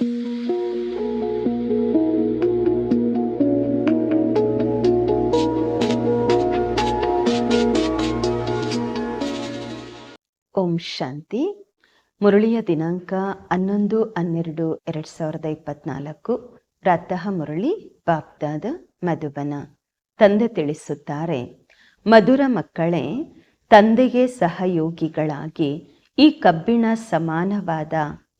ಓಂ ಶಾಂತಿ. ಮುರಳಿಯ ದಿನಾಂಕ ಹನ್ನೊಂದು, ಹನ್ನೆರಡು, ಎರಡ್ ಸಾವಿರದ ಇಪ್ಪತ್ನಾಲ್ಕು. ಪ್ರಾತಃ ಮುರಳಿ ಬಾಬ್ದಾದ ಮಧುಬನ. ತಂದೆ ತಿಳಿಸುತ್ತಾರೆ, ಮಧುರ ಮಕ್ಕಳೇ, ತಂದೆಗೆ ಸಹಯೋಗಿಗಳಾಗಿ ಈ ಕಬ್ಬಿಣ ಸಮಾನವಾದ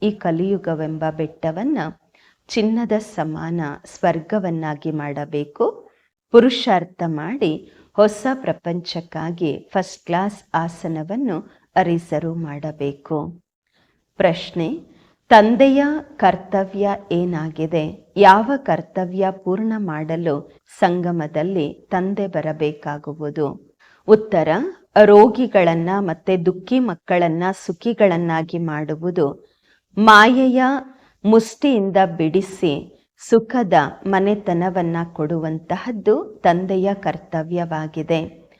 ಈ ಕಲಿಯುಗವೆಂಬ ಬೆಟ್ಟವನ್ನ ಚಿನ್ನದ ಸಮಾನ ಸ್ವರ್ಗವನ್ನಾಗಿ ಮಾಡಬೇಕು. ಪುರುಷಾರ್ಥ ಮಾಡಿ ಹೊಸ ಪ್ರಪಂಚಕ್ಕಾಗಿ ಫಸ್ಟ್ ಕ್ಲಾಸ್ ಆಸನವನ್ನು ಅರಿಸರು ಮಾಡಬೇಕು. ಪ್ರಶ್ನೆ, ತಂದೆಯ ಕರ್ತವ್ಯ ಏನಾಗಿದೆ? ಯಾವ ಕರ್ತವ್ಯ ಪೂರ್ಣ ಮಾಡಲು ಸಂಗಮದಲ್ಲಿ ತಂದೆ ಬರಬೇಕಾಗುವುದು? ಉತ್ತರ, ರೋಗಿಗಳನ್ನ ಮತ್ತೆ ದುಃಖಿ ಮಕ್ಕಳನ್ನ ಸುಖಿಗಳನ್ನಾಗಿ ಮಾಡುವುದು ಮಾಯೆಯ ಮುಷ್ಟಿಯಿಂದ ಬಿಡಿಸಿ ಸುಖದ ಮನೆತನವನ್ನ ಕೊಡುವಂತಹದ್ದು ತಂದೆಯ ಕರ್ತವ್ಯವಾಗಿದೆ.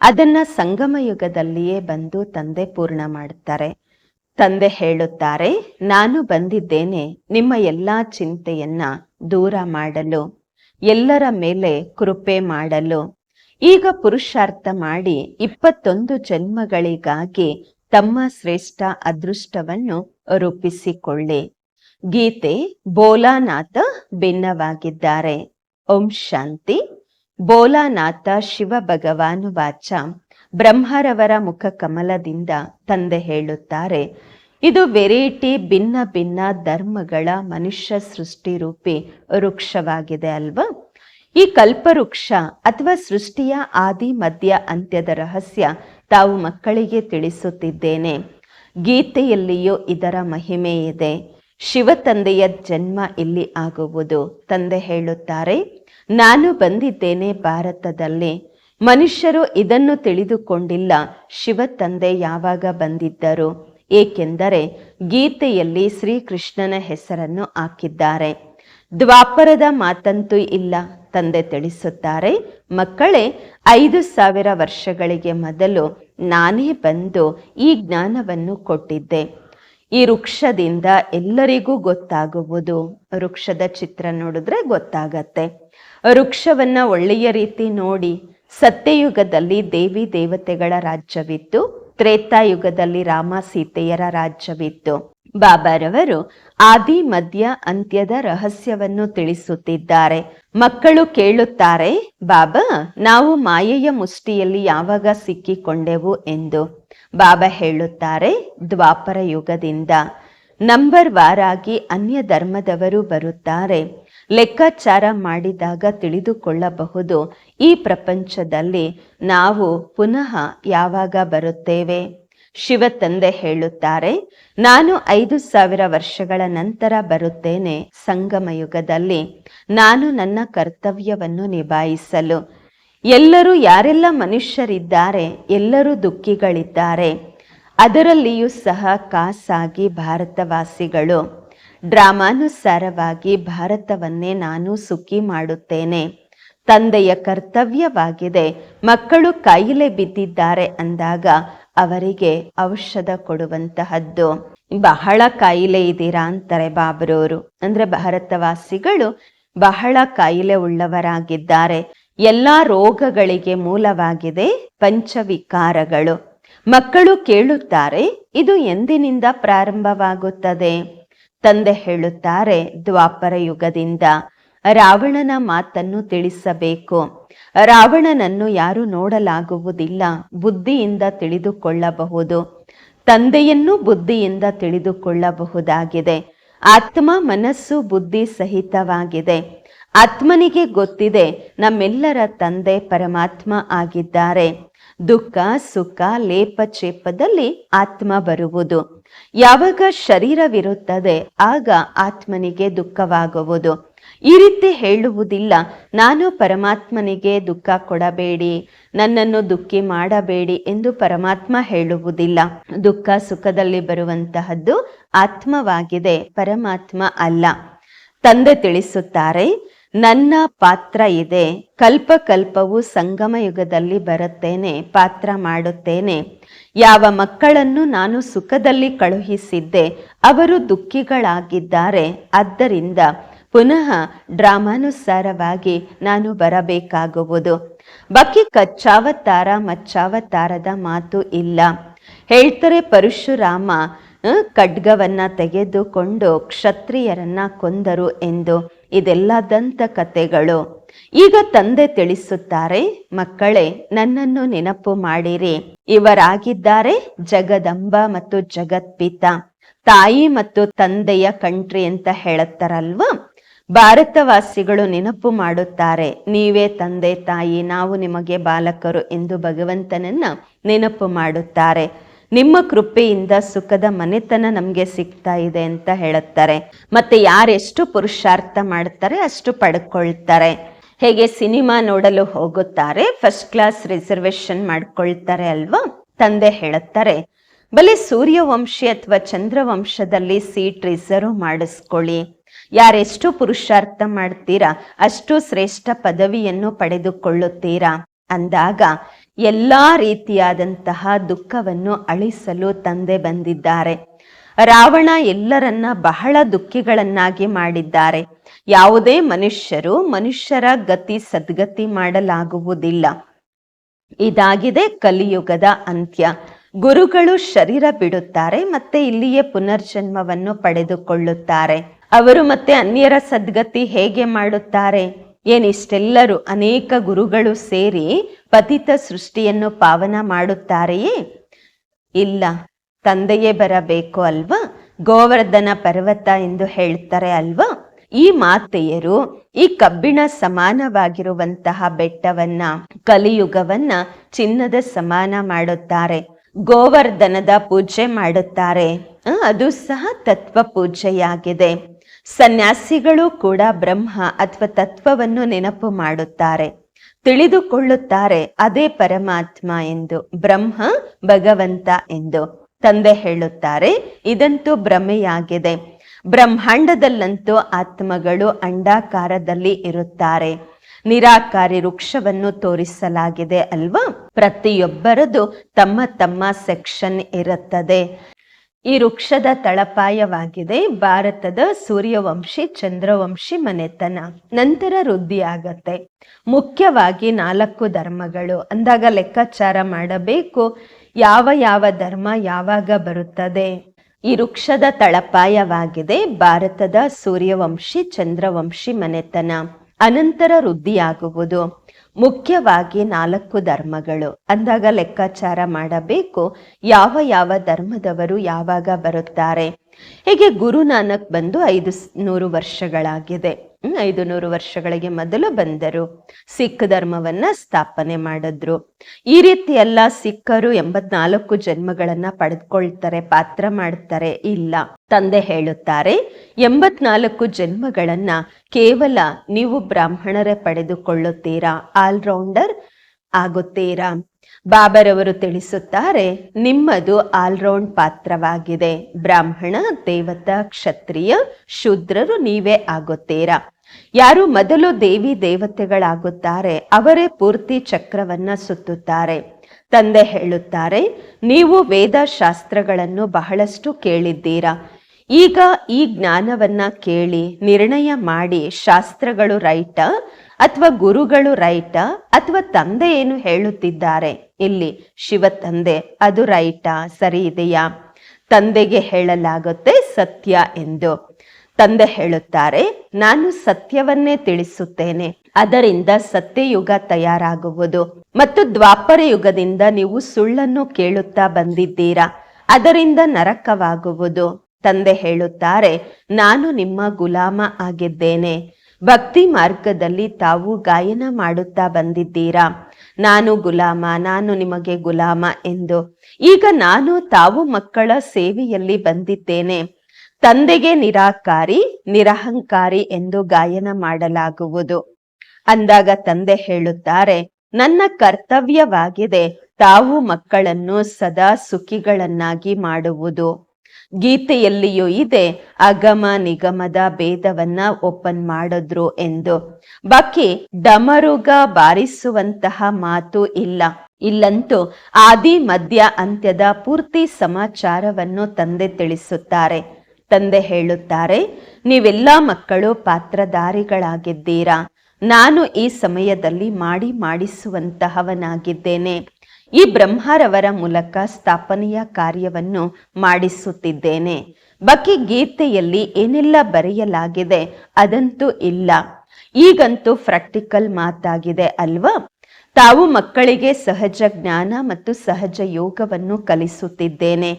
ಅದನ್ನ ಸಂಗಮ ಯುಗದಲ್ಲಿಯೇ ಬಂದು ತಂದೆ ಪೂರ್ಣ ಮಾಡುತ್ತಾರೆ ತಂದೆ ಹೇಳುತ್ತಾರೆ, ನಾನು ಬಂದಿದ್ದೇನೆ, ನಿಮ್ಮ ಎಲ್ಲಾ ಚಿಂತೆಯನ್ನ ದೂರ ಮಾಡಲು, ಎಲ್ಲರ ಮೇಲೆ ಕೃಪೆ ಮಾಡಲು. ಈಗ ಪುರುಷಾರ್ಥ ಮಾಡಿ ಇಪ್ಪತ್ತೊಂದು ಜನ್ಮಗಳಿಗಾಗಿ ತಮ್ಮ ಶ್ರೇಷ್ಠ ಅದೃಷ್ಟವನ್ನು ರೂಪಿಸಿಕೊಳ್ಳಿ. ಗೀತೆ ಬೋಲಾನಾಥ ಭಿನ್ನವಾಗಿದ್ದಾರೆ. ಓಂ ಶಾಂತಿ. ಬೋಲಾನಾಥ ಶಿವ ಭಗವಾನು ವಾಚ ಬ್ರಹ್ಮರವರ ಮುಖ ಕಮಲದಿಂದ ತಂದೆ ಹೇಳುತ್ತಾರೆ, ಇದು ವೆರೈಟಿ ಭಿನ್ನ ಭಿನ್ನ ಧರ್ಮಗಳ ಮನುಷ್ಯ ಸೃಷ್ಟಿ ರೂಪಿ ವೃಕ್ಷವಾಗಿದೆ ಅಲ್ವಾ? ಈ ಕಲ್ಪವೃಕ್ಷ ಅಥವಾ ಸೃಷ್ಟಿಯ ಆದಿ ಮಧ್ಯ ಅಂತ್ಯದ ರಹಸ್ಯ ತಾವು ಮಕ್ಕಳಿಗೆ ತಿಳಿಸುತ್ತಿದ್ದೇನೆ. ಗೀತೆಯಲ್ಲಿಯೂ ಇದರ ಮಹಿಮೆ ಇದೆ. ಶಿವ ತಂದೆಯ ಜನ್ಮ ಇಲ್ಲಿ ಆಗುವುದು ತಂದೆ ಹೇಳುತ್ತಾರೆ. ನಾನು ಬಂದಿದ್ದೇನೆ ಭಾರತದಲ್ಲಿ. ಮನುಷ್ಯರು ಇದನ್ನು ತಿಳಿದುಕೊಂಡಿಲ್ಲ. ಶಿವ ತಂದೆ ಯಾವಾಗ ಬಂದಿದ್ದರು? ಏಕೆಂದರೆ ಗೀತೆಯಲ್ಲಿ ಶ್ರೀಕೃಷ್ಣನ ಹೆಸರನ್ನು ಹಾಕಿದ್ದಾರೆ. ದ್ವಾಪರದ ಮಾತಂತೂ ಇಲ್ಲ, ತಂದೆ ತಿಳಿಸುತ್ತಾರೆ. ಮಕ್ಕಳೇ, ಐದು ಸಾವಿರ ವರ್ಷಗಳಿಗೆ ಮೊದಲು ನಾನೇ ಬಂದು ಈ ಜ್ಞಾನವನ್ನು ಕೊಟ್ಟಿದ್ದೆ. ಈ ವೃಕ್ಷದಿಂದ ಎಲ್ಲರಿಗೂ ಗೊತ್ತಾಗುವುದು. ವೃಕ್ಷದ ಚಿತ್ರ ನೋಡಿದ್ರೆ ಗೊತ್ತಾಗತ್ತೆ. ವೃಕ್ಷವನ್ನ ಒಳ್ಳೆಯ ರೀತಿ ನೋಡಿ. ಸತ್ಯಯುಗದಲ್ಲಿ ದೇವಿ ದೇವತೆಗಳ ರಾಜ್ಯವಿತ್ತು. ತ್ರೇತಾಯುಗದಲ್ಲಿ ರಾಮ ಸೀತೆಯರ ರಾಜ್ಯವಿತ್ತು. ಬಾಬಾರವರು ಆದಿ, ಮಧ್ಯ, ಅಂತ್ಯದ ರಹಸ್ಯವನ್ನು ತಿಳಿಸುತ್ತಿದ್ದಾರೆ. ಮಕ್ಕಳು ಕೇಳುತ್ತಾರೆ, ಬಾಬಾ, ನಾವು ಮಾಯೆಯ ಮುಷ್ಟಿಯಲ್ಲಿ ಯಾವಾಗ ಸಿಕ್ಕಿಕೊಂಡೆವು? ಎಂದು. ಬಾಬಾ ಹೇಳುತ್ತಾರೆ, ದ್ವಾಪರ ಯುಗದಿಂದ. ನಂಬರ್ ವಾರಾಗಿ ಅನ್ಯ ಧರ್ಮದವರು ಬರುತ್ತಾರೆ. ಲೆಕ್ಕಾಚಾರ ಮಾಡಿದಾಗ ತಿಳಿದುಕೊಳ್ಳಬಹುದು. ಈ ಪ್ರಪಂಚದಲ್ಲಿ ನಾವು ಪುನಃ ಯಾವಾಗ ಬರುತ್ತೇವೆ? ಶಿವ ತಂದೆ ಹೇಳುತ್ತಾರೆ, ನಾನು ಐದು ಸಾವಿರ ವರ್ಷಗಳ ನಂತರ ಬರುತ್ತೇನೆ ಸಂಗಮ ಯುಗದಲ್ಲಿ ನಾನು ನನ್ನ ಕರ್ತವ್ಯವನ್ನು ನಿಭಾಯಿಸಲು. ಎಲ್ಲರೂ ಯಾರೆಲ್ಲ ಮನುಷ್ಯರಿದ್ದಾರೆ, ಎಲ್ಲರೂ ದುಃಖಿಗಳಿದ್ದಾರೆ, ಅದರಲ್ಲಿಯೂ ಸಹ ಖಾಸಾಗಿ ಭಾರತವಾಸಿಗಳು. ಡ್ರಾಮಾನುಸಾರವಾಗಿ ಭಾರತವನ್ನೇ ನಾನು ಸುಖಿ ಮಾಡುತ್ತೇನೆ. ತಂದೆಯ ಕರ್ತವ್ಯವಾಗಿದೆ, ಮಕ್ಕಳು ಕಾಯಿಲೆ ಬಿದ್ದಿದ್ದಾರೆ ಅಂದಾಗ ಅವರಿಗೆ ಔಷಧ ಕೊಡುವಂತಹದ್ದು. ಬಹಳ ಕಾಯಿಲೆ ಇದ್ದೀರಾ ಅಂತಾರೆ ಬಾಬರವರು ಅಂದ್ರೆ ಭಾರತವಾಸಿಗಳು ಬಹಳ ಕಾಯಿಲೆ ಉಳ್ಳವರಾಗಿದ್ದಾರೆ. ಎಲ್ಲಾ ರೋಗಗಳಿಗೆ ಮೂಲವಾಗಿದೆ ಪಂಚವಿಕಾರಗಳು. ಮಕ್ಕಳು ಕೇಳುತ್ತಾರೆ, ಇದು ಎಂದಿನಿಂದ ಪ್ರಾರಂಭವಾಗುತ್ತದೆ. ತಂದೆ ಹೇಳುತ್ತಾರೆ, ದ್ವಾಪರ ಯುಗದಿಂದ. ರಾವಣನ ಮಾತನ್ನು ತಿಳಿಸಬೇಕು. ರಾವಣನನ್ನು ಯಾರು ನೋಡಲಾಗುವುದಿಲ್ಲ. ಬುದ್ಧಿಯಿಂದ ತಿಳಿದುಕೊಳ್ಳಬಹುದು. ತಂದೆಯನ್ನು ಬುದ್ಧಿಯಿಂದ ತಿಳಿದುಕೊಳ್ಳಬಹುದಾಗಿದೆ. ಆತ್ಮ ಮನಸ್ಸು ಬುದ್ಧಿ ಸಹಿತವಾಗಿದೆ. ಆತ್ಮನಿಗೆ ಗೊತ್ತಿದೆ, ನಮ್ಮೆಲ್ಲರ ತಂದೆ ಪರಮಾತ್ಮ ಆಗಿದ್ದಾರೆ. ದುಃಖ, ಸುಖ ಲೇಪಚೇಪದಲ್ಲಿ ಆತ್ಮ ಬರುವುದು. ಯಾವಾಗ ಶರೀರವಿರುತ್ತದೆ, ಆಗ ಆತ್ಮನಿಗೆ ದುಃಖವಾಗುವುದು. ಈ ರೀತಿ ಹೇಳುವುದಿಲ್ಲ. ನಾನು ಪರಮಾತ್ಮನಿಗೆ ದುಃಖ ಕೊಡಬೇಡಿ, ನನ್ನನ್ನು ದುಃಖಿ ಮಾಡಬೇಡಿ ಎಂದು ಪರಮಾತ್ಮ ಹೇಳುವುದಿಲ್ಲ. ದುಃಖ ಸುಖದಲ್ಲಿ ಬರುವಂತಹದ್ದು ಆತ್ಮವಾಗಿದೆ, ಪರಮಾತ್ಮ ಅಲ್ಲ. ತಂದೆ ತಿಳಿಸುತ್ತಾರೆ, ನನ್ನ ಪಾತ್ರ ಇದೆ ಕಲ್ಪ ಕಲ್ಪವು ಸಂಗಮ ಯುಗದಲ್ಲಿ ಬರುತ್ತೇನೆ, ಪಾತ್ರ ಮಾಡುತ್ತೇನೆ. ಯಾವ ಮಕ್ಕಳನ್ನು ನಾನು ಸುಖದಲ್ಲಿ ಕಳುಹಿಸಿದ್ದೆ, ಅವರು ದುಃಖಿಗಳಾಗಿದ್ದಾರೆ. ಆದ್ದರಿಂದ ಪುನಃ ಡ್ರಾಮಾನುಸಾರವಾಗಿ ನಾನು ಬರಬೇಕಾಗುವುದು. ಬಕ್ಕಿ ಕಚ್ಚಾವತಾರ ಮಚ್ಚಾವತಾರದ ಮಾತು ಇಲ್ಲ. ಹೇಳ್ತಾರೆ ಪರಶುರಾಮ ಖಡ್ಗವನ್ನ ತೆಗೆದುಕೊಂಡು ಕ್ಷತ್ರಿಯರನ್ನ ಕೊಂದರು ಎಂದು. ಇದೆಲ್ಲ ದಂತ ಕಥೆಗಳು ಈಗ ತಂದೆ ತಿಳಿಸುತ್ತಾರೆ, ಮಕ್ಕಳೇ, ನನ್ನನ್ನು ನೆನಪು ಮಾಡಿರಿ. ಇವರಾಗಿದ್ದಾರೆ ಜಗದಂಬ ಮತ್ತು ಜಗತ್ಪಿತ. ತಾಯಿ ಮತ್ತು ತಂದೆಯ ಕಂಟ್ರಿ ಅಂತ ಹೇಳುತ್ತಾರಲ್ವಾ? ಭಾರತವಾಸಿಗಳು ನೆನಪು ಮಾಡುತ್ತಾರೆ, ನೀವೇ ತಂದೆ ತಾಯಿ, ನಾವು ನಿಮಗೆ ಬಾಲಕರು ಎಂದು ಭಗವಂತನನ್ನ ನೆನಪು ಮಾಡುತ್ತಾರೆ. ನಿಮ್ಮ ಕೃಪೆಯಿಂದ ಸುಖದ ಮನೆತನ ನಮಗೆ ಸಿಗ್ತಾ ಇದೆ ಅಂತ ಹೇಳುತ್ತಾರೆ. ಮತ್ತೆ ಯಾರೆಷ್ಟು ಪುರುಷಾರ್ಥ ಮಾಡ್ತಾರೆ, ಅಷ್ಟು ಪಡ್ಕೊಳ್ತಾರೆ. ಹೇಗೆ ಸಿನಿಮಾ ನೋಡಲು ಹೋಗುತ್ತಾರೆ ಫಸ್ಟ್ ಕ್ಲಾಸ್ ರಿಸರ್ವೇಶನ್ ಮಾಡ್ಕೊಳ್ತಾರೆ ಅಲ್ವಾ? ತಂದೆ ಹೇಳುತ್ತಾರೆ, ಬಲೆ ಸೂರ್ಯವಂಶಿ ಅಥವಾ ಚಂದ್ರವಂಶದಲ್ಲಿ ಸೀಟ್ ರಿಸರ್ವ್ ಮಾಡಿಸ್ಕೊಳ್ಳಿ. ಯಾರೆಷ್ಟು ಪುರುಷಾರ್ಥ ಮಾಡ್ತೀರಾ, ಅಷ್ಟು ಶ್ರೇಷ್ಠ ಪದವಿಯನ್ನು ಪಡೆದುಕೊಳ್ಳುತ್ತೀರಾ? ಅಂದಾಗ ಎಲ್ಲ ರೀತಿಯಾದಂತಹ ದುಃಖವನ್ನು ಅಳಿಸಲು ತಂದೆ ಬಂದಿದ್ದಾರೆ. ರಾವಣ ಎಲ್ಲರನ್ನ ಬಹಳ ದುಃಖಿಗಳನ್ನಾಗಿ ಮಾಡಿದ್ದಾರೆ. ಯಾವುದೇ ಮನುಷ್ಯರು ಮನುಷ್ಯರ ಗತಿ ಸದ್ಗತಿ ಮಾಡಲಾಗುವುದಿಲ್ಲ. ಇದಾಗಿದೆ ಕಲಿಯುಗದ ಅಂತ್ಯ. ಗುರುಗಳು ಶರೀರ ಬಿಡುತ್ತಾರೆ, ಮತ್ತೆ ಇಲ್ಲಿಯೇ ಪುನರ್ಜನ್ಮವನ್ನು ಪಡೆದುಕೊಳ್ಳುತ್ತಾರೆ. ಅವರು ಮತ್ತೆ ಅನ್ಯರ ಸದ್ಗತಿ ಹೇಗೆ ಮಾಡುತ್ತಾರೆ? ಏನಿಷ್ಟೆಲ್ಲರೂ ಅನೇಕ ಗುರುಗಳು ಸೇರಿ ಪತಿತ ಸೃಷ್ಟಿಯನ್ನು ಪಾವನ ಮಾಡುತ್ತಾರೆಯೇ? ಇಲ್ಲ, ತಂದೆಯೇ ಬರಬೇಕು ಅಲ್ವಾ? ಗೋವರ್ಧನ ಪರ್ವತ ಎಂದು ಹೇಳ್ತಾರೆ ಅಲ್ವಾ? ಈ ಮಾತೆಯರು ಈ ಕಬ್ಬಿಣ ಸಮಾನವಾಗಿರುವಂತಹ ಬೆಟ್ಟವನ್ನ, ಕಲಿಯುಗವನ್ನ ಚಿನ್ನದ ಸಮಾನ ಮಾಡುತ್ತಾರೆ. ಗೋವರ್ಧನದ ಪೂಜೆ ಮಾಡುತ್ತಾರೆ. ಅದು ಸಹ ತತ್ವ ಪೂಜೆಯಾಗಿದೆ. ಸನ್ಯಾಸಿಗಳು ಕೂಡ ಬ್ರಹ್ಮ ಅಥವಾ ತತ್ವವನ್ನು ನೆನಪು ಮಾಡುತ್ತಾರೆ, ತಿಳಿದುಕೊಳ್ಳುತ್ತಾರೆ, ಅದೇ ಪರಮಾತ್ಮ ಎಂದು, ಬ್ರಹ್ಮ ಭಗವಂತ ಎಂದು ತಂದೆ ಹೇಳುತ್ತಾರೆ. ಇದಂತೂ ಭ್ರಮೆಯಾಗಿದೆ. ಬ್ರಹ್ಮಾಂಡದಲ್ಲಂತೂ ಆತ್ಮಗಳು ಅಂಡಾಕಾರದಲ್ಲಿ ಇರುತ್ತಾರೆ. ನಿರಾಕಾರಿ ವೃಕ್ಷವನ್ನು ತೋರಿಸಲಾಗಿದೆ ಅಲ್ವಾ? ಪ್ರತಿಯೊಬ್ಬರದು ತಮ್ಮ ತಮ್ಮ ಸೆಕ್ಷನ್ ಇರುತ್ತದೆ. ಈ ವೃಕ್ಷದ ತಳಪಾಯವಾಗಿದೆ. ಭಾರತದ ಸೂರ್ಯವಂಶಿ, ಚಂದ್ರವಂಶಿ ಮನೆತನ. ನಂತರ ವೃದ್ಧಿ ಆಗತ್ತೆ. ಮುಖ್ಯವಾಗಿ ನಾಲ್ಕು ಧರ್ಮಗಳು. ಅಂದಾಗ ಲೆಕ್ಕಾಚಾರ ಮಾಡಬೇಕು. ಯಾವ ಯಾವ ಧರ್ಮ ಯಾವಾಗ ಬರುತ್ತದೆ. ಈ ವೃಕ್ಷದ ತಳಪಾಯವಾಗಿದೆ. ಭಾರತದ ಸೂರ್ಯವಂಶಿ, ಚಂದ್ರವಂಶಿ ಮನೆತನ. ಅನಂತರ ವೃದ್ಧಿಯಾಗುವುದು. ಮುಖ್ಯವಾಗಿ ನಾಲ್ಕು ಧರ್ಮಗಳು. ಅಂದಾಗ ಲೆಕ್ಕಾಚಾರ ಮಾಡಬೇಕು. ಯಾವ ಯಾವ ಧರ್ಮದವರು ಯಾವಾಗ ಬರುತ್ತಾರೆ? ಹೀಗೆ ಗುರು ನಾನಕ್ ಬಂದು ಐದು ನೂರು ವರ್ಷಗಳಾಗಿದೆ. ಐದು ನೂರು ವರ್ಷಗಳಿಗೆ ಮೊದಲು ಬಂದರು. ಸಿಖ್ ಧರ್ಮವನ್ನ ಸ್ಥಾಪನೆ ಮಾಡಿದ್ರು. ಈ ರೀತಿ ಎಲ್ಲ ಸಿಖ್ಖರು ಎಂಬತ್ನಾಲ್ಕು ಜನ್ಮಗಳನ್ನ ಪಡೆದುಕೊಳ್ತಾರೆ, ಪಾತ್ರ ಮಾಡ್ತಾರೆ, ಇಲ್ಲ. ತಂದೆ ಹೇಳುತ್ತಾರೆ, ಎಂಬತ್ನಾಲ್ಕು ಜನ್ಮಗಳನ್ನ ಕೇವಲ ನೀವು ಬ್ರಾಹ್ಮಣರೇ ಪಡೆದುಕೊಳ್ಳುತ್ತೀರಾ? ಆಲ್ರೌಂಡರ್ ಆಗುತ್ತೀರಾ? ಬಾಬರವರು ತಿಳಿಸುತ್ತಾರೆ, ನಿಮ್ಮದು ಆಲ್ರೌಂಡ್ ಪಾತ್ರವಾಗಿದೆ. ಬ್ರಾಹ್ಮಣ, ದೇವತಾ, ಕ್ಷತ್ರಿಯ, ಶೂದ್ರರು ನೀವೇ ಆಗುತ್ತೀರಾ? ಯಾರು ಮೊದಲು ದೇವಿ ದೇವತೆಗಳಾಗುತ್ತಾರೆ, ಅವರೇ ಪೂರ್ತಿ ಚಕ್ರವನ್ನ ಸುತ್ತುತ್ತಾರೆ. ತಂದೆ ಹೇಳುತ್ತಾರೆ, ನೀವು ವೇದ ಶಾಸ್ತ್ರಗಳನ್ನು ಬಹಳಷ್ಟು ಕೇಳಿದ್ದೀರಾ. ಈಗ ಈ ಜ್ಞಾನವನ್ನ ಕೇಳಿ ನಿರ್ಣಯ ಮಾಡಿ ಶಾಸ್ತ್ರಗಳು ರೈಟ ಅಥವಾ ಗುರುಗಳು ರೈಟ ಅಥವಾ ತಂದೆ ಏನು ಹೇಳುತ್ತಿದ್ದಾರೆ? ಇಲ್ಲಿ ಶಿವ ತಂದೆ, ಅದು ರೈಟಾ, ಸರಿ ಇದೆಯಾ? ತಂದೆಗೆ ಹೇಳಲಾಗುತ್ತೆ ಸತ್ಯ ಎಂದು. ತಂದೆ ಹೇಳುತ್ತಾರೆ, ನಾನು ಸತ್ಯವನ್ನೇ ತಿಳಿಸುತ್ತೇನೆ, ಅದರಿಂದ ಸತ್ಯಯುಗ ತಯಾರಾಗುವುದು. ಮತ್ತು ದ್ವಾಪರ ಯುಗದಿಂದ ನೀವು ಸುಳ್ಳನ್ನು ಕೇಳುತ್ತಾ ಬಂದಿದ್ದೀರಾ? ಅದರಿಂದ ನರಕವಾಗುವುದು. ತಂದೆ ಹೇಳುತ್ತಾರೆ, ನಾನು ನಿಮ್ಮ ಗುಲಾಮ ಆಗಿದ್ದೇನೆ ಭಕ್ತಿ ಮಾರ್ಗದಲ್ಲಿ ತಾವು ಗಾಯನ ಮಾಡುತ್ತಾ ಬಂದಿದ್ದೀರಾ? ನಾನು ಗುಲಾಮ, ನಾನು ನಿಮಗೆ ಗುಲಾಮ ಎಂದು. ಈಗ ನಾನು ತಾವು ಮಕ್ಕಳ ಸೇವೆಯಲ್ಲಿ ಬಂದಿದ್ದೇನೆ. ತಂದೆಗೆ ನಿರಾಕಾರಿ, ನಿರಹಂಕಾರಿ ಎಂದು ಗಾಯನ ಮಾಡಲಾಗುವುದು. ಅಂದಾಗ ತಂದೆ ಹೇಳುತ್ತಾರೆ, ನನ್ನ ಕರ್ತವ್ಯವಾಗಿದೆ ತಾವು ಮಕ್ಕಳನ್ನು ಸದಾ ಸುಖಿಗಳನ್ನಾಗಿ ಮಾಡುವುದು. ಗೀತೆಯಲ್ಲಿಯೂ ಇದೆ, ಅಗಮ ನಿಗಮದ ಭೇದವನ್ನ ಓಪನ್ ಮಾಡಿದ್ರು ಎಂದು. ಬಾಕಿ ಡಮರುಗ ಬಾರಿಸುವಂತಹ ಮಾತು ಇಲ್ಲ. ಇಲ್ಲಂತೂ ಆದಿ ಮಧ್ಯ ಅಂತ್ಯದ ಪೂರ್ತಿ ಸಮಾಚಾರವನ್ನು ತಂದೆ ತಿಳಿಸುತ್ತಾರೆ. ತಂದೆ ಹೇಳುತ್ತಾರೆ, ನೀವೆಲ್ಲ ಮಕ್ಕಳು ಪಾತ್ರಧಾರಿಗಳಾಗಿದ್ದೀರಾ. ನಾನು ಈ ಸಮಯದಲ್ಲಿ ಮಾಡಿ ಮಾಡಿಸುವಂತಹವನಾಗಿದ್ದೇನೆ. ಈ ಬ್ರಹ್ಮರವರ ಮೂಲಕ ಸ್ಥಾಪನೆಯ ಕಾರ್ಯವನ್ನು ಮಾಡಿಸುತ್ತಿದ್ದೇನೆ. ಬಕಿ ಗೀತೆಯಲ್ಲಿ ಏನೆಲ್ಲ ಬರೆಯಲಾಗಿದೆ ಅದಂತೂ ಇಲ್ಲ. ಈಗಂತೂ ಪ್ರಾಕ್ಟಿಕಲ್ ಮಾತಾಗಿದೆ ಅಲ್ವಾ? ತಾವು ಮಕ್ಕಳಿಗೆ ಸಹಜ ಜ್ಞಾನ ಮತ್ತು ಸಹಜ ಯೋಗವನ್ನು ಕಲಿಸುತ್ತಿದ್ದೇನೆ.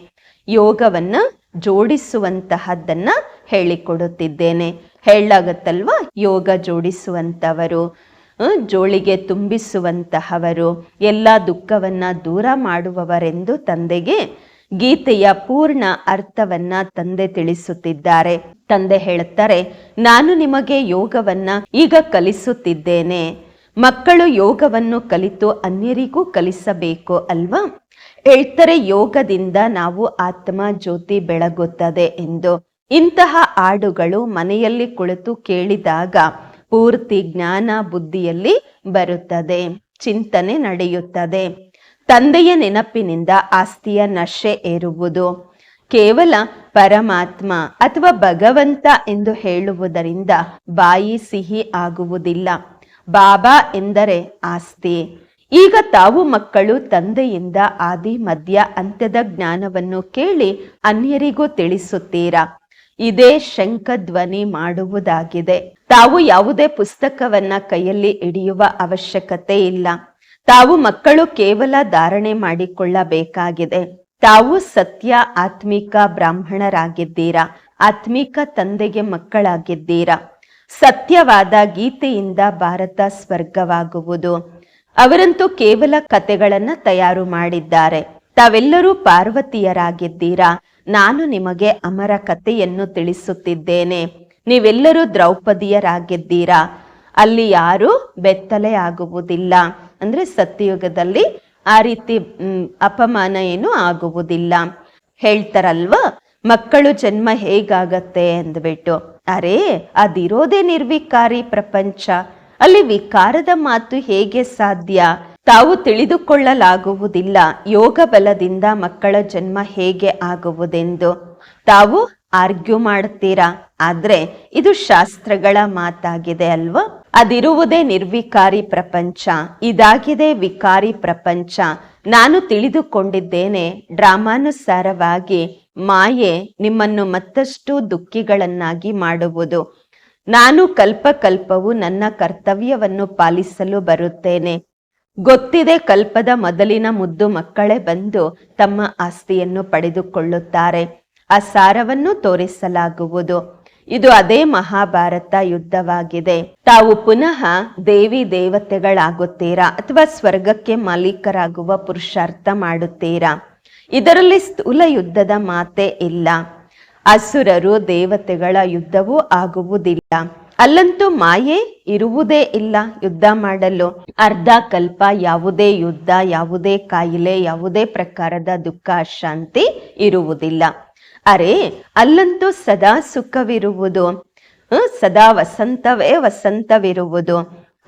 ಯೋಗವನ್ನು ಜೋಡಿಸುವಂತಹದ್ದನ್ನ ಹೇಳಿಕೊಡುತ್ತಿದ್ದೇನೆ. ಹೇಳಾಗತ್ತಲ್ವಾ ಯೋಗ ಜೋಡಿಸುವಂತವರು. ಜೋಳಿಗೆ ತುಂಬಿಸುವಂತಹವರು, ಎಲ್ಲ ದುಃಖವನ್ನ ದೂರ ಮಾಡುವವರೆಂದು ತಂದೆಗೆ ಗೀತೆಯ ಪೂರ್ಣ ಅರ್ಥವನ್ನ ತಂದೆ ತಿಳಿಸುತ್ತಿದ್ದಾರೆ. ತಂದೆ ಹೇಳುತ್ತಾರೆ, ನಾನು ನಿಮಗೆ ಯೋಗವನ್ನ ಈಗ ಕಲಿಸುತ್ತಿದ್ದೇನೆ. ಮಕ್ಕಳು ಯೋಗವನ್ನು ಕಲಿತು ಅನ್ಯರಿಗೂ ಕಲಿಸಬೇಕು ಅಲ್ವಾ? ಹೇಳ್ತಾರೆ, ಯೋಗದಿಂದ ನಾವು ಆತ್ಮ ಜ್ಯೋತಿ ಬೆಳಗುತ್ತದೆ ಎಂದು. ಇಂತಹ ಹಾಡುಗಳು ಮನೆಯಲ್ಲಿ ಕುಳಿತು ಕೇಳಿದಾಗ ಪೂರ್ತಿ ಜ್ಞಾನ ಬುದ್ಧಿಯಲ್ಲಿ ಬರುತ್ತದೆ, ಚಿಂತನೆ ನಡೆಯುತ್ತದೆ. ತಂದೆಯ ನೆನಪಿನಿಂದ ಆಸ್ತಿಯ ನಶೆ ಏರುವುದು. ಕೇವಲ ಪರಮಾತ್ಮ ಅಥವಾ ಭಗವಂತ ಎಂದು ಹೇಳುವುದರಿಂದ ಬಾಯಿ ಸಿಹಿ ಆಗುವುದಿಲ್ಲ. ಬಾಬಾ ಎಂದರೆ ಆಸ್ತಿ. ಈಗ ತಾವು ಮಕ್ಕಳು, ತಂದೆಯಿಂದ ಆದಿ, ಮಧ್ಯ, ಅಂತ್ಯದ ಜ್ಞಾನವನ್ನು ಕೇಳಿ ಅನ್ಯರಿಗೂ ತಿಳಿಸುತ್ತೀರಾ? ಇದೇ ಶಂಖಧ್ವನಿ ಮಾಡುವುದಾಗಿದೆ. ತಾವು ಯಾವುದೇ ಪುಸ್ತಕವನ್ನ ಕೈಯಲ್ಲಿ ಹಿಡಿಯುವ ಅವಶ್ಯಕತೆ ಇಲ್ಲ. ತಾವು ಮಕ್ಕಳು ಕೇವಲ ಧಾರಣೆ ಮಾಡಿಕೊಳ್ಳಬೇಕಾಗಿದೆ. ತಾವು ಸತ್ಯ, ಆತ್ಮಿಕ ಬ್ರಾಹ್ಮಣರಾಗಿದ್ದೀರಾ? ಆತ್ಮಿಕ ತಂದೆಗೆ ಮಕ್ಕಳಾಗಿದ್ದೀರಾ? ಸತ್ಯವಾದ ಗೀತೆಯಿಂದ ಭಾರತ ಸ್ವರ್ಗವಾಗುವುದು. ಅವರಂತೂ ಕೇವಲ ಕತೆಗಳನ್ನ ತಯಾರು ಮಾಡಿದ್ದಾರೆ. ತಾವೆಲ್ಲರೂ ಪಾರ್ವತಿಯರಾಗಿದ್ದೀರಾ? ನಾನು ನಿಮಗೆ ಅಮರ ಕಥೆಯನ್ನು ತಿಳಿಸುತ್ತಿದ್ದೇನೆ. ನೀವೆಲ್ಲರೂ ದ್ರೌಪದಿಯರಾಗಿದ್ದೀರಾ? ಅಲ್ಲಿ ಯಾರು ಬೆತ್ತಲೆ ಆಗುವುದಿಲ್ಲ ಅಂದ್ರೆ ಸತ್ಯಯುಗದಲ್ಲಿ ಆ ರೀತಿ ಅಪಮಾನ ಏನು ಆಗುವುದಿಲ್ಲ. ಹೇಳ್ತಾರಲ್ವ, ಮಕ್ಕಳು ಜನ್ಮ ಹೇಗಾಗತ್ತೆ ಅಂದ್ಬಿಟ್ಟು. ಅರೆ, ಅದಿರೋದೇ ನಿರ್ವಿಕಾರಿ ಪ್ರಪಂಚ. ಅಲ್ಲಿ ವಿಕಾರದ ಮಾತು ಹೇಗೆ ಸಾಧ್ಯ? ತಾವು ತಿಳಿದುಕೊಳ್ಳಲಾಗುವುದಿಲ್ಲ ಯೋಗ ಬಲದಿಂದ ಮಕ್ಕಳ ಜನ್ಮ ಹೇಗೆ ಆಗುವುದೆಂದು. ತಾವು ಆರ್ಗ್ಯೂ ಮಾಡ್ತೀರಾ ಆದ್ರೆ ಇದು ಶಾಸ್ತ್ರಗಳ ಮಾತಾಗಿದೆ ಅಲ್ವಾ? ಅದಿರುವುದೇ ನಿರ್ವಿಕಾರಿ ಪ್ರಪಂಚ, ಇದಾಗಿದೆ ವಿಕಾರಿ ಪ್ರಪಂಚ. ನಾನು ತಿಳಿದುಕೊಂಡಿದ್ದೇನೆ, ಡ್ರಾಮಾನುಸಾರವಾಗಿ ಮಾಯೆ ನಿಮ್ಮನ್ನು ಮತ್ತಷ್ಟು ದುಃಖಿಗಳನ್ನಾಗಿ ಮಾಡುವುದು. ನಾನು ಕಲ್ಪಕಲ್ಪವು ನನ್ನ ಕರ್ತವ್ಯವನ್ನು ಪಾಲಿಸಲು ಬರುತ್ತೇನೆ. ಗೊತ್ತಿದೆ ಕಲ್ಪದ ಮೊದಲಿನ ಮುದ್ದು ಮಕ್ಕಳೇ ಬಂದು ತಮ್ಮ ಆಸ್ತಿಯನ್ನು ಪಡೆದುಕೊಳ್ಳುತ್ತಾರೆ. ಆ ಸಾರವನ್ನು ತೋರಿಸಲಾಗುವುದು. ಇದು ಅದೇ ಮಹಾಭಾರತ ಯುದ್ಧವಾಗಿದೆ. ತಾವು ಪುನಃ ದೇವಿ ದೇವತೆಗಳಾಗುತ್ತೀರಾ ಅಥವಾ ಸ್ವರ್ಗಕ್ಕೆ ಮಾಲೀಕರಾಗುವ ಪುರುಷಾರ್ಥ ಮಾಡುತ್ತೀರಾ? ಇದರಲ್ಲಿ ಸ್ಥೂಲ ಯುದ್ಧದ ಮಾತೆ ಇಲ್ಲ. ಅಸುರರು ದೇವತೆಗಳ ಯುದ್ಧವೂ ಆಗುವುದಿಲ್ಲ. ಅಲ್ಲಂತೂ ಮಾಯೆ ಇರುವುದೇ ಇಲ್ಲ ಯುದ್ಧ ಮಾಡಲು. ಅರ್ಧ ಕಲ್ಪ ಯಾವುದೇ ಯುದ್ಧ, ಯಾವುದೇ ಕಾಯಿಲೆ, ಯಾವುದೇ ಪ್ರಕಾರದ ದುಃಖ, ಅಶಾಂತಿ ಇರುವುದಿಲ್ಲ. ಅರೆ, ಅಲ್ಲಂತೂ ಸದಾ ಸುಖವಿರುವುದು. ಸದಾ ವಸಂತವೇ ವಸಂತವಿರುವುದು.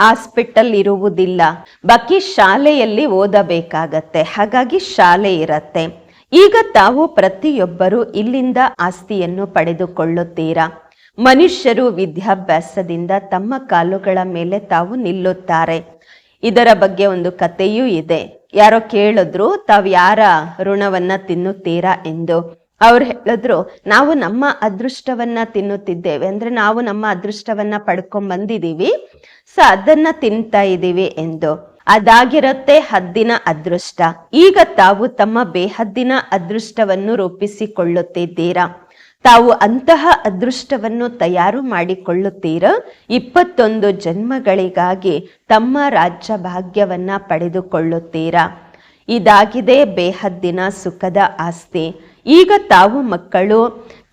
ಹಾಸ್ಪಿಟಲ್ ಇರುವುದಿಲ್ಲ ಬಾಕಿ ಶಾಲೆಯಲ್ಲಿ ಓದಬೇಕಾಗತ್ತೆ. ಹಾಗಾಗಿ ಶಾಲೆ ಇರತ್ತೆ. ಈಗ ತಾವು ಪ್ರತಿಯೊಬ್ಬರು ಇಲ್ಲಿಂದ ಆಸ್ತಿಯನ್ನು ಪಡೆದುಕೊಳ್ಳುತ್ತೀರಾ? ಮನುಷ್ಯರು ವಿದ್ಯಾಭ್ಯಾಸದಿಂದ ತಮ್ಮ ಕಾಲುಗಳ ಮೇಲೆ ತಾವು ನಿಲ್ಲುತ್ತಾರೆ. ಇದರ ಬಗ್ಗೆ ಒಂದು ಕಥೆಯೂ ಇದೆ. ಯಾರೋ ಕೇಳಿದ್ರು ತಾವು ಯಾರ ಋಣವನ್ನ ತಿನ್ನುತ್ತೀರಾ ಎಂದು. ಅವ್ರು ಹೇಳಿದ್ರು, ನಾವು ನಮ್ಮ ಅದೃಷ್ಟವನ್ನ ತಿನ್ನುತ್ತಿದ್ದೇವೆ. ಅಂದ್ರೆ ನಾವು ನಮ್ಮ ಅದೃಷ್ಟವನ್ನ ಪಡ್ಕೊಂಡ್ ಬಂದಿದೀವಿ. ಸೊ ಅದನ್ನ ತಿಂತಾ ಇದ್ದೀವಿ ಎಂದು. ಅದಾಗಿರುತ್ತೆ ಹದ್ದಿನ ಅದೃಷ್ಟ. ಈಗ ತಾವು ತಮ್ಮ ಬೇಹದ್ದಿನ ಅದೃಷ್ಟವನ್ನು ರೂಪಿಸಿಕೊಳ್ಳುತ್ತಿದ್ದೀರಾ? ತಾವು ಅಂತಹ ಅದೃಷ್ಟವನ್ನು ತಯಾರು ಮಾಡಿಕೊಳ್ಳುತ್ತೀರಾ? ಇಪ್ಪತ್ತೊಂದು ಜನ್ಮಗಳಿಗಾಗಿ ತಮ್ಮ ರಾಜ್ಯ ಭಾಗ್ಯವನ್ನ ಪಡೆದುಕೊಳ್ಳುತ್ತೀರಾ? ಇದಾಗಿದೆ ಬೇಹದ್ದಿನ ಸುಖದ ಆಸ್ತಿ. ಈಗ ತಾವು ಮಕ್ಕಳು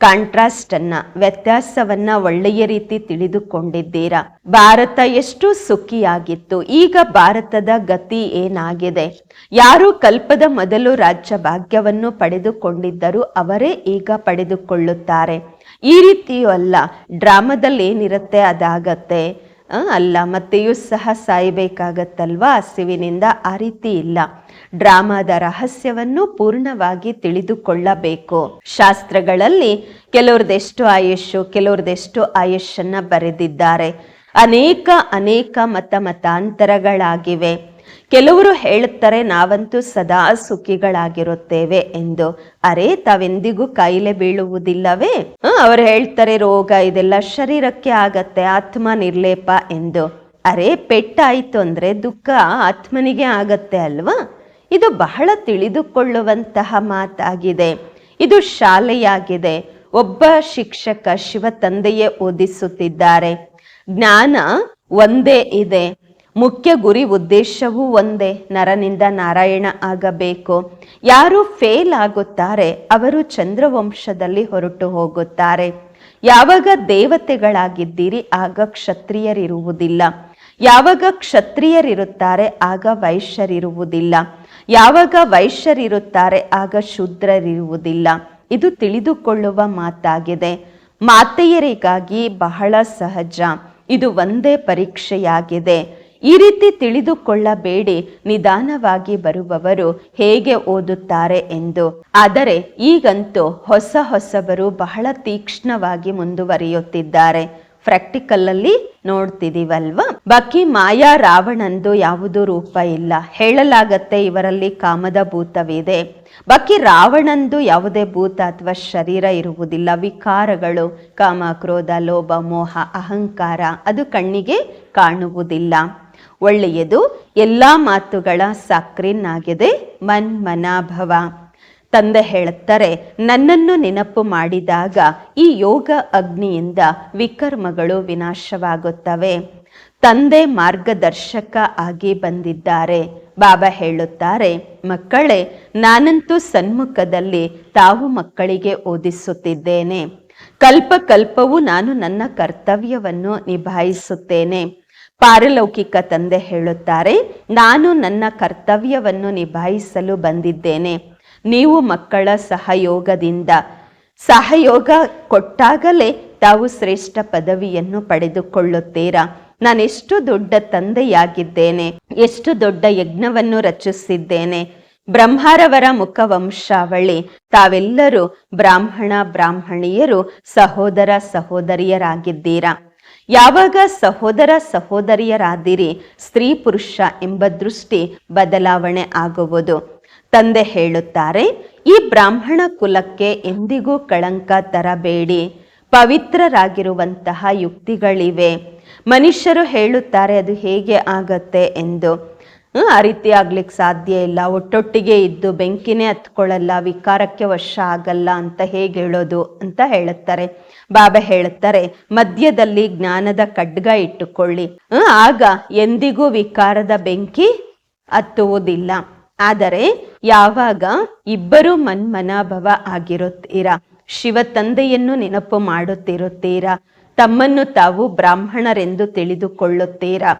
ಕಾಂಟ್ರಾಸ್ಟ್ ಅನ್ನ ವ್ಯತ್ಯಾಸವನ್ನ ಒಳ್ಳೆಯ ರೀತಿ ತಿಳಿದುಕೊಂಡಿದ್ದೀರಾ? ಭಾರತ ಎಷ್ಟು ಸುಖಿಯಾಗಿತ್ತು, ಈಗ ಭಾರತದ ಗತಿ ಏನಾಗಿದೆ? ಯಾರು ಕಲ್ಪದ ಮೊದಲು ರಾಜ್ಯ ಭಾಗ್ಯವನ್ನು ಪಡೆದುಕೊಂಡಿದ್ದರೂ ಅವರೇ ಈಗ ಪಡೆದುಕೊಳ್ಳುತ್ತಾರೆ. ಈ ರೀತಿಯೂ ಅಲ್ಲ ಡ್ರಾಮಾದಲ್ಲಿ ಏನಿರುತ್ತೆ ಅದಾಗತ್ತೆ ಅಲ್ಲ, ಮತ್ತೆಯೂ ಸಹ ಸಾಯಬೇಕಾಗತ್ತಲ್ವಾ? ಹಸಿವಿನಿಂದ ಆ ರೀತಿ ಇಲ್ಲ. ಡ್ರಾಮಾದ ರಹಸ್ಯವನ್ನು ಪೂರ್ಣವಾಗಿ ತಿಳಿದುಕೊಳ್ಳಬೇಕು. ಶಾಸ್ತ್ರಗಳಲ್ಲಿ ಕೆಲವ್ರದೆಷ್ಟು ಆಯುಷು ಕೆಲವ್ರದೆಷ್ಟು ಆಯುಷನ್ನ ಬರೆದಿದ್ದಾರೆ. ಅನೇಕ ಅನೇಕ ಮತ ಮತಾಂತರಗಳಾಗಿವೆ. ಕೆಲವರು ಹೇಳುತ್ತಾರೆ, ನಾವಂತೂ ಸದಾ ಸುಖಿಗಳಾಗಿರುತ್ತೇವೆ ಎಂದು. ಅರೆ, ತಾವೆಂದಿಗೂ ಕಾಯಿಲೆ ಬೀಳುವುದಿಲ್ಲವೇ? ಅವರು ಹೇಳ್ತಾರೆ, ರೋಗ ಇದೆಲ್ಲ ಶರೀರಕ್ಕೆ ಆಗತ್ತೆ, ಆತ್ಮ ನಿರ್ಲೇಪ ಎಂದು. ಅರೆ, ಪೆಟ್ಟಾಯ್ತು ಅಂದ್ರೆ ದುಃಖ ಆತ್ಮನಿಗೆ ಆಗತ್ತೆ ಅಲ್ವಾ? ಇದು ಬಹಳ ತಿಳಿದುಕೊಳ್ಳುವಂತಹ ಮಾತಾಗಿದೆ. ಇದು ಶಾಲೆಯಾಗಿದೆ. ಒಬ್ಬ ಶಿಕ್ಷಕ ಶಿವ ತಂದೆಯೇ ಓದಿಸುತ್ತಿದ್ದಾರೆ. ಜ್ಞಾನ ಒಂದೇ ಇದೆ. ಮುಖ್ಯ ಗುರಿ ಉದ್ದೇಶವೂ ಒಂದೇ. ನರನಿಂದ ನಾರಾಯಣ ಆಗಬೇಕು. ಯಾರು ಫೇಲ್ ಆಗುತ್ತಾರೆ, ಅವರು ಚಂದ್ರವಂಶದಲ್ಲಿ ಹೊರಟು ಹೋಗುತ್ತಾರೆ. ಯಾವಾಗ ದೇವತೆಗಳಾಗಿದ್ದೀರಿ, ಆಗ ಕ್ಷತ್ರಿಯರಿರುವುದಿಲ್ಲ. ಯಾವಾಗ ಕ್ಷತ್ರಿಯರಿರುತ್ತಾರೆ, ಆಗ ವೈಶ್ಯರಿರುವುದಿಲ್ಲ. ಯಾವಾಗ ವೈಶ್ಯರಿರುತ್ತಾರೆ, ಆಗ ಶೂದ್ರರಿರುವುದಿಲ್ಲ. ಇದು ತಿಳಿದುಕೊಳ್ಳುವ ಮಾತಾಗಿದೆ. ಮಾತೆಯರಿಗಾಗಿ ಬಹಳ ಸಹಜ. ಇದು ಒಂದೇ ಪರೀಕ್ಷೆಯಾಗಿದೆ. ಈ ರೀತಿ ತಿಳಿದುಕೊಳ್ಳಬೇಡಿ, ನಿಧಾನವಾಗಿ ಬರುವವರು ಹೇಗೆ ಓದುತ್ತಾರೆ ಎಂದು. ಆದರೆ ಈಗಂತೂ ಹೊಸ ಹೊಸಬರು ಬಹಳ ತೀಕ್ಷ್ಣವಾಗಿ ಮುಂದುವರಿಯುತ್ತಿದ್ದಾರೆ. ಪ್ರಾಕ್ಟಿಕಲ್ ಅಲ್ಲಿ ನೋಡ್ತಿದೀವಲ್ವಾ? ಬಾಕಿ ಮಾಯಾ ರಾವಣಂದು ಯಾವುದೂ ರೂಪ ಇಲ್ಲ. ಹೇಳಲಾಗತ್ತೆ ಇವರಲ್ಲಿ ಕಾಮದ ಭೂತವಿದೆ. ಬಾಕಿ ರಾವಣಂದು ಯಾವುದೇ ಭೂತ ಅಥವಾ ಶರೀರ ಇರುವುದಿಲ್ಲ. ವಿಕಾರಗಳು, ಕಾಮ, ಕ್ರೋಧ, ಲೋಭ, ಮೋಹ, ಅಹಂಕಾರ ಅದು ಕಣ್ಣಿಗೆ ಕಾಣುವುದಿಲ್ಲ. ಒಳ್ಳೆಯದು, ಎಲ್ಲ ಮಾತುಗಳ ಸಾಕ್ರಿನ್ ಆಗಿದೆ ಮನ್ ಮನಾಭವ ತಂದೆ ಹೇಳುತ್ತಾರೆ, ನನ್ನನ್ನು ನೆನಪು ಮಾಡಿದಾಗ ಈ ಯೋಗ ಅಗ್ನಿಯಿಂದ ವಿಕರ್ಮಗಳು ವಿನಾಶವಾಗುತ್ತವೆ. ತಂದೆ ಮಾರ್ಗದರ್ಶಕ ಆಗಿ ಬಂದಿದ್ದಾರೆ. ಬಾಬಾ ಹೇಳುತ್ತಾರೆ, ಮಕ್ಕಳೇ, ನಾನಂತೂ ಸನ್ಮುಖದಲ್ಲಿ ತಾವು ಮಕ್ಕಳಿಗೆ ಓದಿಸುತ್ತಿದ್ದೇನೆ. ಕಲ್ಪ ಕಲ್ಪವೂ ನಾನು ನನ್ನ ಕರ್ತವ್ಯವನ್ನು ನಿಭಾಯಿಸುತ್ತೇನೆ. ಪಾರಲೌಕಿಕ ತಂದೆ ಹೇಳುತ್ತಾರೆ, ನಾನು ನನ್ನ ಕರ್ತವ್ಯವನ್ನು ನಿಭಾಯಿಸಲು ಬಂದಿದ್ದೇನೆ. ನೀವು ಮಕ್ಕಳ ಸಹಯೋಗದಿಂದ. ಸಹಯೋಗ ಕೊಟ್ಟಾಗಲೇ ತಾವು ಶ್ರೇಷ್ಠ ಪದವಿಯನ್ನು ಪಡೆದುಕೊಳ್ಳುತ್ತೀರಾ? ನಾನೆಷ್ಟು ದೊಡ್ಡ ತಂದೆಯಾಗಿದ್ದೇನೆ, ಎಷ್ಟು ದೊಡ್ಡ ಯಜ್ಞವನ್ನು ರಚಿಸಿದ್ದೇನೆ. ಬ್ರಹ್ಮಾರವರ ಮುಖವಂಶಾವಳಿ, ತಾವೆಲ್ಲರೂ ಬ್ರಾಹ್ಮಣ ಬ್ರಾಹ್ಮಣಿಯರು ಸಹೋದರ ಸಹೋದರಿಯರಾಗಿದ್ದೀರಾ? ಯಾವಾಗ ಸಹೋದರ ಸಹೋದರಿಯರಾದಿರಿ, ಸ್ತ್ರೀ ಪುರುಷ ಎಂಬ ದೃಷ್ಟಿ ಬದಲಾವಣೆ ಆಗುವುದು. ತಂದೆ ಹೇಳುತ್ತಾರೆ, ಈ ಬ್ರಾಹ್ಮಣ ಕುಲಕ್ಕೆ ಎಂದಿಗೂ ಕಳಂಕ ತರಬೇಡಿ. ಪವಿತ್ರರಾಗಿರುವಂತಹ ಯುಕ್ತಿಗಳಿವೆ. ಮನುಷ್ಯರು ಹೇಳುತ್ತಾರೆ, ಅದು ಹೇಗೆ ಆಗತ್ತೆ ಎಂದು. ಆ ರೀತಿ ಆಗ್ಲಿಕ್ಕೆ ಸಾಧ್ಯ ಇಲ್ಲ. ಒಟ್ಟೊಟ್ಟಿಗೆ ಇದ್ದು ಬೆಂಕಿನೇ ಹತ್ಕೊಳ್ಳಲ್ಲ, ವಿಕಾರಕ್ಕೆ ವಶ ಆಗಲ್ಲ ಅಂತ ಹೇಗೆ ಹೇಳೋದು ಅಂತ ಹೇಳುತ್ತಾರೆ. ಬಾಬಾ ಹೇಳುತ್ತಾರೆ, ಮಧ್ಯದಲ್ಲಿ ಜ್ಞಾನದ ಖಡ್ಗ ಇಟ್ಟುಕೊಳ್ಳಿ. ಆಗ ಎಂದಿಗೂ ವಿಕಾರದ ಬೆಂಕಿ ಹತ್ತುವುದಿಲ್ಲ. ಆದರೆ ಯಾವಾಗ ಇಬ್ಬರು ಮನ್ಮನಾಭವ ಆಗಿರುತ್ತೀರಾ? ಶಿವ ತಂದೆಯನ್ನು ನೆನಪು ಮಾಡುತ್ತಿರುತ್ತೀರಾ? ತಮ್ಮನ್ನು ತಾವು ಬ್ರಾಹ್ಮಣರೆಂದು ತಿಳಿದುಕೊಳ್ಳುತ್ತೀರಾ?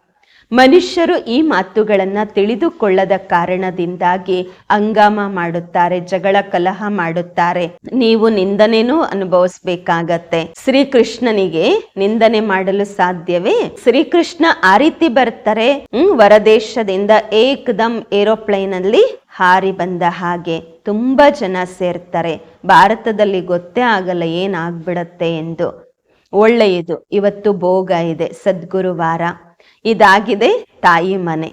ಮನುಷ್ಯರು ಈ ಮಾತುಗಳನ್ನ ತಿಳಿದುಕೊಳ್ಳದ ಕಾರಣದಿಂದಾಗಿ ಹಂಗಾಮ ಮಾಡುತ್ತಾರೆ, ಜಗಳ ಕಲಹ ಮಾಡುತ್ತಾರೆ. ನೀವು ನಿಂದನೆನೂ ಅನುಭವಿಸ್ಬೇಕಾಗತ್ತೆ. ಶ್ರೀಕೃಷ್ಣನಿಗೆ ನಿಂದನೆ ಮಾಡಲು ಸಾಧ್ಯವೇ? ಶ್ರೀಕೃಷ್ಣ ಆ ರೀತಿ ಬರ್ತಾರೆ, ಹ್ಮ್, ವರದೇಶದಿಂದ ಏಕದಮ್ ಏರೋಪ್ಲೇನ್ ಅಲ್ಲಿ ಹಾರಿ ಬಂದ ಹಾಗೆ ತುಂಬಾ ಜನ ಸೇರ್ತಾರೆ. ಭಾರತದಲ್ಲಿ ಗೊತ್ತೇ ಆಗಲ್ಲ ಏನಾಗ್ಬಿಡತ್ತೆ ಎಂದು. ಒಳ್ಳೆಯದು, ಇವತ್ತು ಭೋಗ ಇದೆ, ಸದ್ಗುರುವಾರ. ಇದಾಗಿದೆ ತಾಯಿ ಮನೆ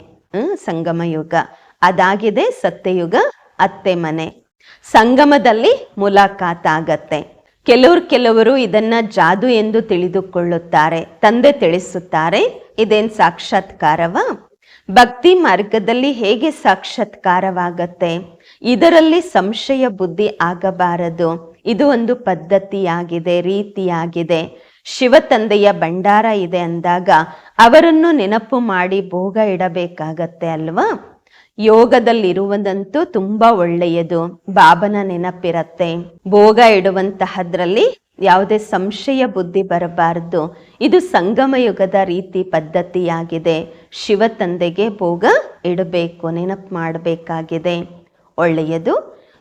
ಸಂಗಮ ಯುಗ. ಅದಾಗಿದೆ ಸತ್ಯಯುಗ, ಅತ್ತೆ ಮನೆ. ಸಂಗಮದಲ್ಲಿ ಮುಲಾಕಾತ್ ಆಗತ್ತೆ. ಕೆಲವರು ಕೆಲವರು ಇದನ್ನ ಜಾದು ಎಂದು ತಿಳಿದುಕೊಳ್ಳುತ್ತಾರೆ, ತಂದೆ ತಿಳಿಸುತ್ತಾರೆ, ಇದೇನ್ ಸಾಕ್ಷಾತ್ಕಾರವ? ಭಕ್ತಿ ಮಾರ್ಗದಲ್ಲಿ ಹೇಗೆ ಸಾಕ್ಷಾತ್ಕಾರವಾಗತ್ತೆ? ಇದರಲ್ಲಿ ಸಂಶಯ, ಬುದ್ಧಿ ಆಗಬಾರದು. ಇದು ಒಂದು ಪದ್ಧತಿಯಾಗಿದೆ, ರೀತಿಯಾಗಿದೆ. ಶಿವ ತಂದೆಯ ಭಂಡಾರ ಇದೆ ಅಂದಾಗ ಅವರನ್ನು ನೆನಪು ಮಾಡಿ ಭೋಗ ಇಡಬೇಕಾಗತ್ತೆ ಅಲ್ವಾ? ಯೋಗದಲ್ಲಿರುವುದಂತೂ ತುಂಬಾ ಒಳ್ಳೆಯದು. ಬಾಬನ ನೆನಪಿರತ್ತೆ. ಭೋಗ ಇಡುವಂತಹದ್ರಲ್ಲಿ ಯಾವುದೇ ಸಂಶಯ ಬುದ್ಧಿ ಬರಬಾರದು. ಇದು ಸಂಗಮ ಯುಗದ ರೀತಿ ಪದ್ಧತಿಯಾಗಿದೆ. ಶಿವ ತಂದೆಗೆ ಭೋಗ ಇಡಬೇಕು, ನೆನಪು ಮಾಡಬೇಕಾಗಿದೆ. ಒಳ್ಳೆಯದು.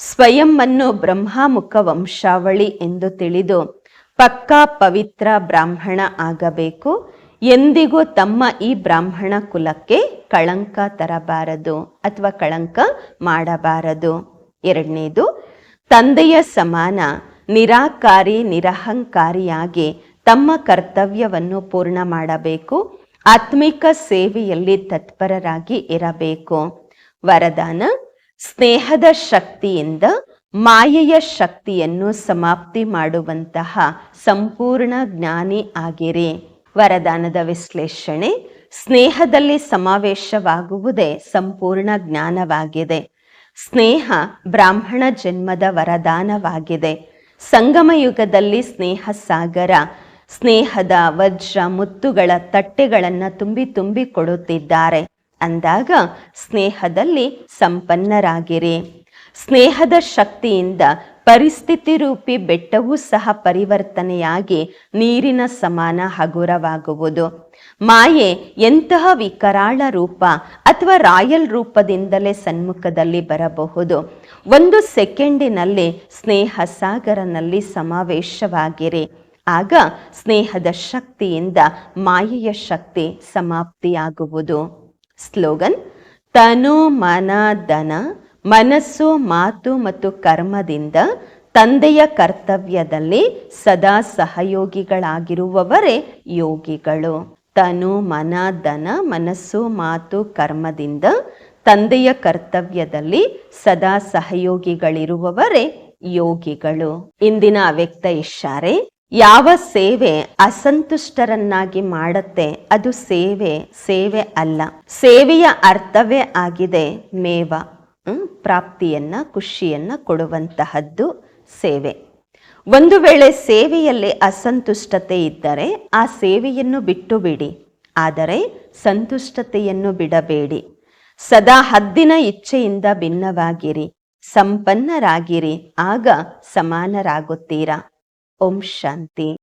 ಸ್ವಯಂವನ್ನು ಬ್ರಹ್ಮಾಮುಖ ವಂಶಾವಳಿ ಎಂದು ತಿಳಿದು ಪಕ್ಕಾ ಪವಿತ್ರ ಬ್ರಾಹ್ಮಣ ಆಗಬೇಕು. ಎಂದಿಗೂ ತಮ್ಮ ಈ ಬ್ರಾಹ್ಮಣ ಕುಲಕ್ಕೆ ಕಳಂಕ ತರಬಾರದು ಅಥವಾ ಕಳಂಕ ಮಾಡಬಾರದು. ಎರಡನೇದು, ತಂದೆಯ ಸಮಾನ, ನಿರಾಕಾರಿ, ನಿರಹಂಕಾರಿಯಾಗಿ ತಮ್ಮ ಕರ್ತವ್ಯವನ್ನು ಪೂರ್ಣ ಮಾಡಬೇಕು. ಆತ್ಮಿಕ ಸೇವೆಯಲ್ಲಿ ತತ್ಪರರಾಗಿ ಇರಬೇಕು. ವರದಾನ ಸ್ನೇಹದ ಶಕ್ತಿಯಿಂದ ಮಾಯೆಯ ಶಕ್ತಿಯನ್ನು ಸಮಾಪ್ತಿ ಮಾಡುವಂತಹ ಸಂಪೂರ್ಣ ಜ್ಞಾನಿ ಆಗಿರಿ. ವರದಾನದ ವಿಶ್ಲೇಷಣೆ, ಸ್ನೇಹದಲ್ಲಿ ಸಮಾವೇಶವಾಗುವುದೇ ಸಂಪೂರ್ಣ ಜ್ಞಾನವಾಗಿದೆ. ಸ್ನೇಹ ಬ್ರಾಹ್ಮಣ ಜನ್ಮದ ವರದಾನವಾಗಿದೆ. ಸಂಗಮ ಯುಗದಲ್ಲಿ ಸ್ನೇಹ ಸಾಗರ, ಸ್ನೇಹದ ವಜ್ರ ಮುತ್ತುಗಳ ತಟ್ಟೆಗಳನ್ನು ತುಂಬಿ ತುಂಬಿ ಕೊಡುತ್ತಿದ್ದಾರೆ. ಅಂದಾಗ ಸ್ನೇಹದಲ್ಲಿ ಸಂಪನ್ನರಾಗಿರಿ. ಸ್ನೇಹದ ಶಕ್ತಿಯಿಂದ ಪರಿಸ್ಥಿತಿ ರೂಪಿ ಬೆಟ್ಟವೂ ಸಹ ಪರಿವರ್ತನೆಯಾಗಿ ನೀರಿನ ಸಮಾನ ಹಗುರವಾಗುವುದು. ಮಾಯೆ ಎಂತಹ ವಿಕರಾಳ ರೂಪ ಅಥವಾ ರಾಯಲ್ ರೂಪದಿಂದಲೇ ಸನ್ಮುಖದಲ್ಲಿ ಬರಬಹುದು. ಒಂದು ಸೆಕೆಂಡಿನಲ್ಲಿ ಸ್ನೇಹ ಸಾಗರನಲ್ಲಿ ಸಮಾವೇಶವಾಗಿರಿ. ಆಗ ಸ್ನೇಹದ ಶಕ್ತಿಯಿಂದ ಮಾಯೆಯ ಶಕ್ತಿ ಸಮಾಪ್ತಿಯಾಗುವುದು. ಸ್ಲೋಗನ್, ತನು ಮನ ಧನ, ಮನಸ್ಸು ಮಾತು ಮತ್ತು ಕರ್ಮದಿಂದ ತಂದೆಯ ಕರ್ತವ್ಯದಲ್ಲಿ ಸದಾ ಸಹಯೋಗಿಗಳಾಗಿರುವವರೇ ಯೋಗಿಗಳು. ತನು ಮನ ಧನ, ಮನಸ್ಸು ಮಾತು ಕರ್ಮದಿಂದ ತಂದೆಯ ಕರ್ತವ್ಯದಲ್ಲಿ ಸದಾ ಸಹಯೋಗಿಗಳಿರುವವರೇ ಯೋಗಿಗಳು. ಇಂದಿನ ಅವ್ಯಕ್ತ ಇಶಾರೆ ಯಾವ ಸೇವೆ ಅಸಂತುಷ್ಟರನ್ನಾಗಿ ಮಾಡತ್ತೆ, ಅದು ಸೇವೆ ಸೇವೆ ಅಲ್ಲ. ಸೇವೆಯ ಅರ್ಥವೇ ಆಗಿದೆ ಮೇವ ಪ್ರಾಪ್ತಿಯನ್ನ, ಖುಷಿಯನ್ನ ಕೊಡುವಂತಹದ್ದು ಸೇವೆ. ಒಂದು ವೇಳೆ ಸೇವೆಯಲ್ಲಿ ಅಸಂತುಷ್ಟತೆ ಇದ್ದರೆ ಆ ಸೇವೆಯನ್ನು ಬಿಟ್ಟು ಬಿಡಿ ಆದರೆ ಸಂತುಷ್ಟತೆಯನ್ನು ಬಿಡಬೇಡಿ. ಸದಾ ಹದ್ದಿನ ಇಚ್ಛೆಯಿಂದ ಭಿನ್ನವಾಗಿರಿ, ಸಂಪನ್ನರಾಗಿರಿ, ಆಗ ಸಮಾನರಾಗುತ್ತೀರಾ? ಓಂ ಶಾಂತಿ